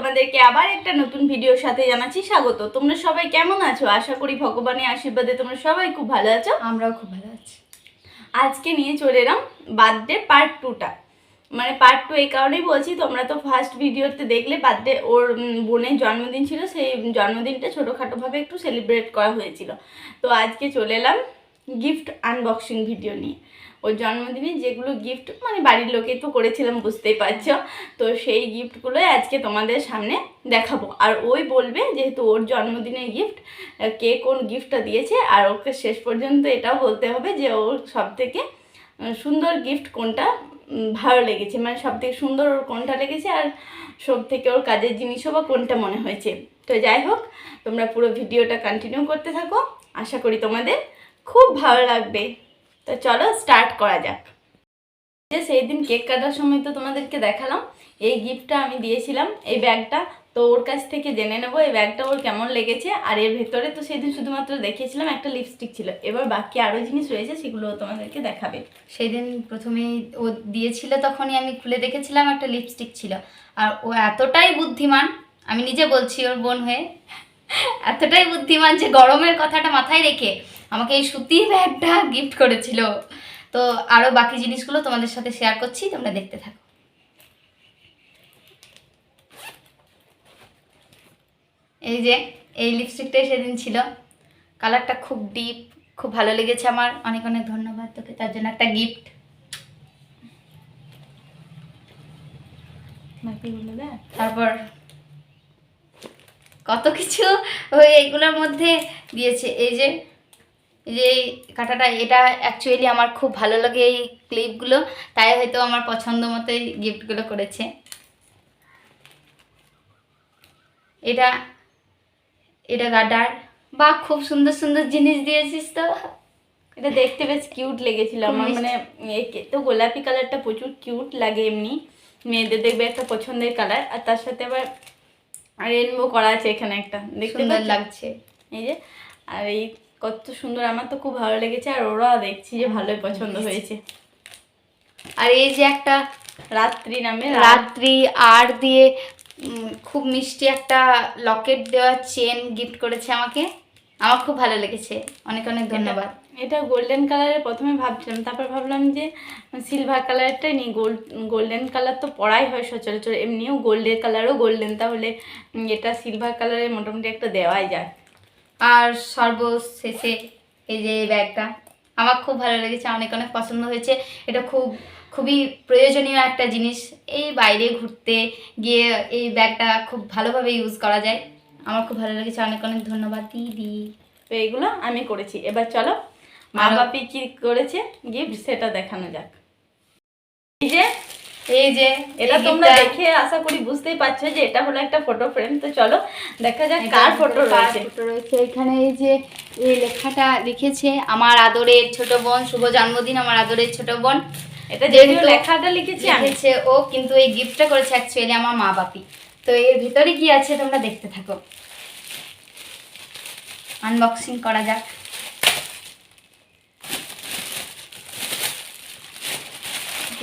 তোমাদেরকে আবার একটা নতুন ভিডিওর সাথে জানাচ্ছি স্বাগত। তোমরা সবাই কেমন আছো? আশা করি ভগবানের আশীর্বাদে তোমরা সবাই খুব ভালো আছো। আমরাও খুব ভালো আছি। আজকে নিয়ে চলে এলাম বার্থডে পার্ট টুটা মানে পার্ট টু এই কারণেই বলছি তোমরা তো ফার্স্ট ভিডিওতে দেখলে বার্থডে ওর বোনের জন্মদিন ছিল সেই জন্মদিনটা ছোটোখাটোভাবে একটু সেলিব্রেট করা হয়েছিল। তো আজকে চলে এলাম গিফট আনবক্সিং ভিডিও নিয়ে। ওর জন্মদিনে যেগুলো গিফট মানে বাড়ির লোকে তো করেছিলাম, বুঝতেই পারছ? তো সেই গিফটগুলোই আজকে তোমাদের সামনে দেখাবো। আর ওই বলবে যেহেতু ওর জন্মদিনের গিফট কে কোন গিফটটা দিয়েছে, আর ওকে শেষ পর্যন্ত এটাও বলতে হবে যে ওর সব থেকে সুন্দর গিফট কোনটা ভালো লেগেছে। মানে সব থেকে সুন্দর ওর কোনটা লেগেছে, আর সব থেকে ওর কাজের জিনিসও বা কোনটা মনে হয়েছে। তো যাই হোক, তোমরা পুরো ভিডিওটা কন্টিনিউ করতে থাকো। আশা করি তোমাদের খুব ভালো লাগবে। তো চলো স্টার্ট করা যাক। যে সেই দিন কেক কাটার সময় তো তোমাদেরকে দেখালাম, এই গিফটটা আমি দিয়েছিলাম, এই ব্যাগটা। তো ওর কাছ থেকে জেনে নেব এই ব্যাগটা ওর কেমন লেগেছে, আর এর ভেতরে তো সেদিন শুধুমাত্র দেখিয়েছিলাম একটা লিপস্টিক ছিল। এবার বাকি আরও জিনিস রয়েছে সেগুলো তোমাদেরকে দেখাবে। সেদিন প্রথমেই ও দিয়েছিল তখনই আমি খুলে দেখেছিলাম একটা লিপস্টিক ছিল। আর ও এতটাই বুদ্ধিমান, আমি নিজে বলছি ওর বোন হয়ে। এতটাই বুদ্ধিমান যে গরমের কথাটা মাথায় রেখে আমাকে এই সুতির ব্যাগটা গিফট করেছিল। তো আরও বাকি জিনিসগুলো তোমাদের সাথে শেয়ার করছি তোমরা দেখতে থাকো। এই যে এই লিপস্টিকটাই সেদিন ছিল। কালারটা খুব ডিপ খুব ভালো লেগেছে আমার। অনেক অনেক ধন্যবাদ তোকে তার জন্য একটা গিফট তারপর কত কিছু ওই এইগুলোর মধ্যে দিয়েছে। এই যে যে এই কাঁটাটা এটা অ্যাকচুয়ালি আমার খুব ভালো লাগে এই ক্লিপগুলো তাই হয়তো আমার পছন্দ মতো এই গিফটগুলো করেছে। এটা এটা গাডার। বা খুব সুন্দর সুন্দর জিনিস দিয়েছিস তো। এটা দেখতে বেশ কিউট লেগেছিল আমার। মানে তো গোলাপি কালারটা প্রচুর কিউট লাগে এমনি। মেয়েদের দেখবে একটা পছন্দের কালার আর তার সাথে আবার রেনবো করা আছে এখানে একটা। দেখতে সুন্দর লাগছে। এই যে আর এই কত সুন্দর আমার তো খুব ভালো লেগেছে আর ওরা দেখছি যে ভালোই পছন্দ হয়েছে। আর এই যে একটা রাত্রি নামে রাত্রি আর দিয়ে খুব মিষ্টি একটা লকেট দেওয়া চেন গিফট করেছে আমাকে। আমার খুব ভালো লেগেছে। অনেক অনেক ধন্যবাদ। এটা গোল্ডেন কালারের প্রথমে ভাবছিলাম তারপর ভাবলাম যে সিলভার কালারটাই নিই গোল্ড গোল্ডেন কালার তো পরাই হয় সচরাচর এমনিও গোল্ডের কালারও গোল্ডেন তাহলে এটা সিলভার কালারের মোটামুটি একটা দেওয়াই যায়। আর সর্বশেষে এই যে এই ব্যাগটা আমার খুব ভালো লেগেছে অনেক অনেক পছন্দ হয়েছে এটা খুব খুবই প্রয়োজনীয় একটা জিনিস এই বাইরে ঘুরতে গিয়ে এই ব্যাগটা খুব ভালোভাবে ইউজ করা যায় আমার খুব ভালো লেগেছে অনেক অনেক ধন্যবাদ দিদি। তো এইগুলো আমি করেছি এবার চলো মা বাপি কি করেছে? গিফট সেটা দেখানো যাক। এই যে এই যে এটা তোমরা দেখে আশা করি বুঝতেই পারছ যে এটা হলো একটা ফটো ফ্রেম তো চলো দেখা যাক কার ফটো রয়েছে। এখানে এই যে এই লেখাটা লিখেছে আমার আদরের ছোট বোন শুভ জন্মদিন আমার আদরের ছোট বোন। এটা যেহেতু লেখাটা লিখেছি লিখেছে ও কিন্তু এই গিফটটা করেছে অ্যাকচুয়ালি আমার মা বাপি। তো এর ভিতরে কি আছে তোমরা দেখতে থাকো। আনবক্সিং করা যাক।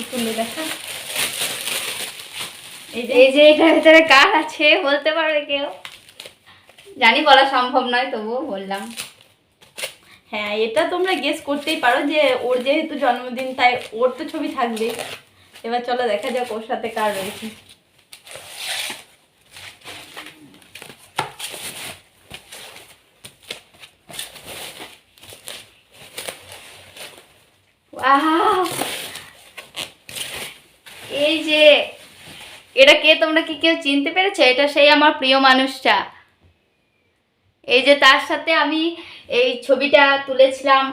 সুন্দর দেখা। এই যে। এই যে এটার ভিতরে কার আছে বলতে পারবে কেউ? জানি বলা সম্ভব নয় তবুও বললাম। হ্যাঁ এটা তোমরা গেস করতেই পারো যে ওর যেহেতু জন্মদিন তাই ওর তো ছবি থাকবে এবার চলো দেখা যাক ওর সাথে কার রয়েছে। Wow! এই যে এটা কে তোমরা কি কেউ চিনতে পেরেছ? এটা সেই আমার প্রিয় মানুষটা। এই যে তার সাথে আমি এই ছবিটা তুলেছিলাম।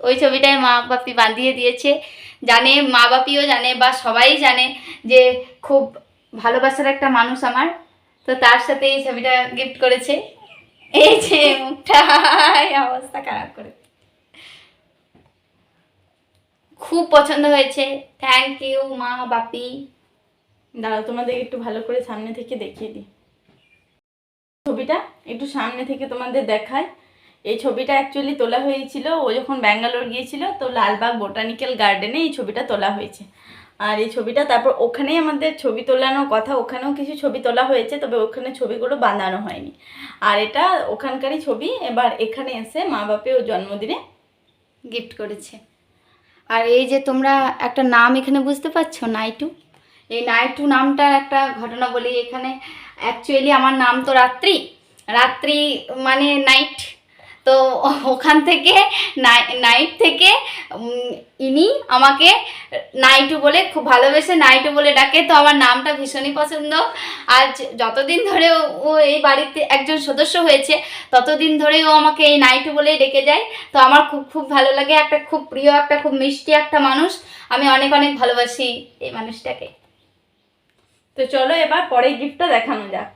ওই ছবিটায় মা বাপি বাঁধিয়ে দিয়েছে। জানে, মা বাপিও জানে বা সবাই জানে যে খুব ভালোবাসার একটা মানুষ আমার। তো তার সাথে এই ছবিটা গিফট করেছে। এই যে মুখটা অবস্থা খারাপ করে। খুব পছন্দ হয়েছে। থ্যাংক ইউ মা বাপি। দাঁড়াও, তোমাদের একটু ভালো করে সামনে থেকে দেখিয়ে দিই। ছবিটা একটু সামনে থেকে তোমাদের দেখায় এই ছবিটা অ্যাকচুয়ালি তোলা হয়েছিল, ও যখন ব্যাঙ্গালোর গিয়েছিল, তো লালবাগ বোটানিক্যাল গার্ডেনে এই ছবিটা তোলা হয়েছে। আর এই ছবিটা তারপর ওখানেই আমাদের ছবি তোলানোর কথা, ওখানেও কিছু ছবি তোলা হয়েছে, তবে ওখানে ছবিগুলো বাঁধানো হয়নি। আর এটা ওখানকারই ছবি, এবার এখানে এসে মা বাপে ও জন্মদিনে গিফট করেছে। আর এই যে তোমরা একটা নাম এখানে বুঝতে পারছ, নাইটু? এই নাইটু নামটার একটা ঘটনা বলি এখানে। অ্যাকচুয়ালি আমার নাম তো রাত্রি। রাত্রি মানে নাইট তো ওখান থেকে নাইট থেকে ইনি আমাকে নাইটু বলে খুব ভালোবেসে নাইটু বলে ডাকে। তো আমার নামটা ভীষণই পছন্দ। আজ যতদিন ধরে ও- ও এই বাড়িতে একজন সদস্য হয়েছে, ততদিন ধরে ও আমাকে এই নাইটু বলেই ডেকে যায়। তো আমার খুব খুব ভালো লাগে। একটা খুব প্রিয়, একটা খুব মিষ্টি একটা মানুষ। আমি অনেক অনেক ভালোবাসি এই মানুষটাকে। তো চলো এবার পরের গিফটটা দেখানো যাক।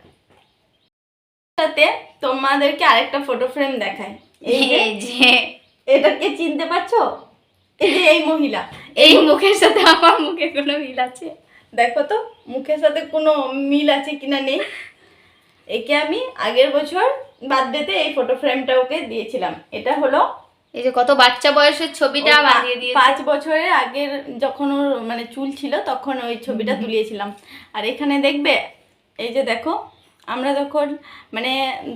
সাথে তোমাদেরকে আরেকটা ফটো ফ্রেম দেখায় এই যে এই যে। এটাকে চিনতে পারছ? এই যে এই মহিলা। এই মুখের সাথে আমার মুখে কোনো মিল আছে? দেখো তো মুখের সাথে কোনো মিল আছে কিনা নেই। একে আমি আগের বছর বার্থডেতে এই ফটো ফ্রেমটা ওকে দিয়েছিলাম। এটা হলো এই যে কত বাচ্চা বয়সের ছবিটা বানিয়ে দিয়ে পাঁচ বছরের আগের যখন ওর মানে চুল ছিল তখন ওই ছবিটা তুলিয়েছিলাম। আর এখানে দেখবে এই যে দেখো আমরা তখন মানে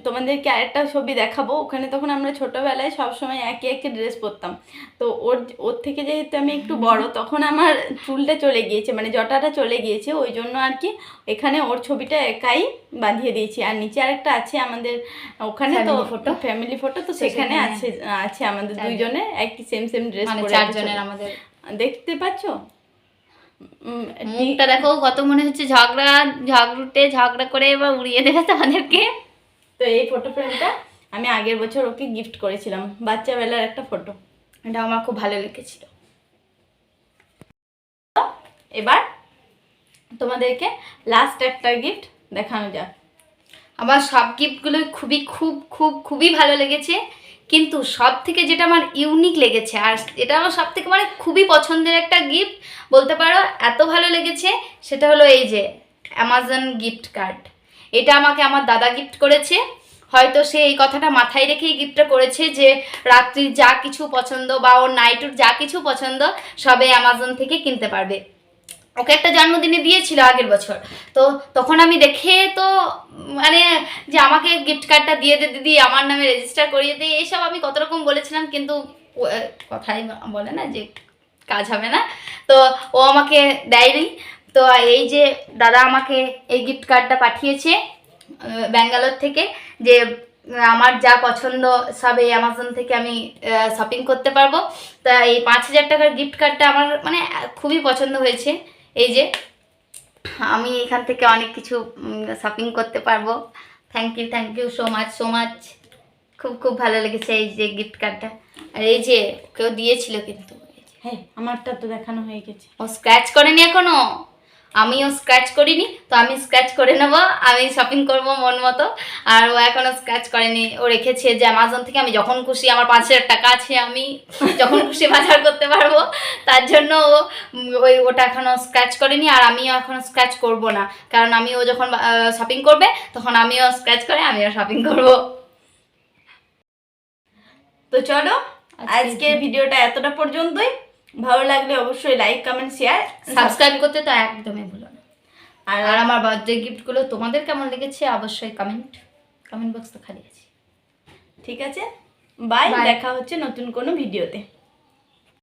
তোমাদেরকে আরেকটা ছবি দেখাবো। ওখানে তখন আমরা ছোটোবেলায় সবসময় একই একই ড্রেস পরতাম। তো ওর ওর থেকে যেহেতু আমি একটু বড় তখন আমার চুলটা চলে গিয়েছে মানে জটাটা চলে গিয়েছে। ওই জন্য আর কি এখানে ওর ছবিটা একাই বাঁধিয়ে দিয়েছি। আর নিচে আরেকটা আছে আমাদের ওখানে তো ফটো ফ্যামিলি ফটো তো সেখানে সেখানে- আছে আছে আমাদের দুইজনে একই সেম সেম ড্রেস পরে চারজনের আমাদের। দেখতে পাচ্ছ? মুখটা দেখো কত মনে হচ্ছে ঝগড়া ঝগড়ুটে ঝগড়া করে এবার উড়িয়ে দেবে তোমাদেরকে। তো এই ফটো ফ্রেমটা আমি আগের বছর ওকে গিফট করেছিলাম বাচ্চাবেলার একটা ফটো এটা আমার খুব ভালো লেগেছিল। এবার তোমাদেরকে লাস্ট একটা গিফট দেখানো যাক। আমার সব গিফটগুলো খুবই খুব খুব খুবই ভালো লেগেছে। কিন্তু সব থেকে যেটা আমার ইউনিক লেগেছে, আর এটা আমার সব থেকে মানে খুবই পছন্দের একটা গিফট বলতে পারো এত ভালো লেগেছে, সেটা হলো এই যে অ্যামাজন গিফট কার্ড এটা আমাকে আমার দাদা গিফট করেছে। হয়তো সে এই কথাটা মাথায় রেখেই গিফটটা করেছে যে রাত্রির যা কিছু পছন্দ বা ওর নাইটুর যা কিছু পছন্দ, সবে অ্যামাজন থেকে কিনতে পারবে। ওকে একটা জন্মদিনে দিয়েছিল আগের বছর। তো তখন আমি দেখে তো মানে যে আমাকে গিফট কার্ডটা দিয়ে দে দিদি, আমার নামে রেজিস্টার করিয়ে দিই এইসব আমি কত রকম বলেছিলাম, কিন্তু কথাই বলে না যে কাজ হবে না। তো ও আমাকে দেয়নি। তো এই যে দাদা আমাকে এই গিফট কার্ডটা পাঠিয়েছে ব্যাঙ্গালোর থেকে, যে আমার যা পছন্দ সব এই অ্যামাজন থেকে আমি শপিং করতে পারব। তা এই পাঁচ হাজার টাকার গিফট কার্ডটা আমার মানে খুবই পছন্দ হয়েছে। এই যে আমি এখান থেকে অনেক কিছু শপিং করতে পারব। Thank you thank you so much so much খুব খুব ভালো লেগেছে এই যে গিফট কার্ডটা আর এই যে কেউ দিয়েছিল কিন্তু। হ্যাঁ আমারটা তো দেখানো হয়ে গেছে। ও স্ক্র্যাচ করেনি এখনও? আমিও স্ক্র্যাচ করিনি তো আমি স্ক্র্যাচ করে নেব আমি শপিং করব মন মতো। আর ও এখনও স্ক্র্যাচ করেনি ও রেখেছে যে অ্যামাজন থেকে আমি যখন খুশি আমার পাঁচ হাজার টাকা আছে আমি যখন খুশি বাজার করতে পারব। তার জন্য ও ওই ওটা এখনও স্ক্র্যাচ করেনি আর আমিও এখনও স্ক্র্যাচ করব না। কারণ আমি ও যখন শপিং করবে তখন আমিও স্ক্র্যাচ করে আমিও শপিং করব। তো চলো আজকে- আজকের ভিডিওটা এতটা পর্যন্তই। ভালো লাগলে অবশ্যই লাইক কমেন্ট শেয়ার সাবস্ক্রাইব করতে তো একদমই ভুলো না। আর আর আমার বার্থডে গিফটগুলো তোমাদের কেমন লেগেছে অবশ্যই কমেন্ট কমেন্ট বক্স তো খালি আছে। ঠিক আছে বাই দেখা হচ্ছে নতুন কোনো ভিডিওতে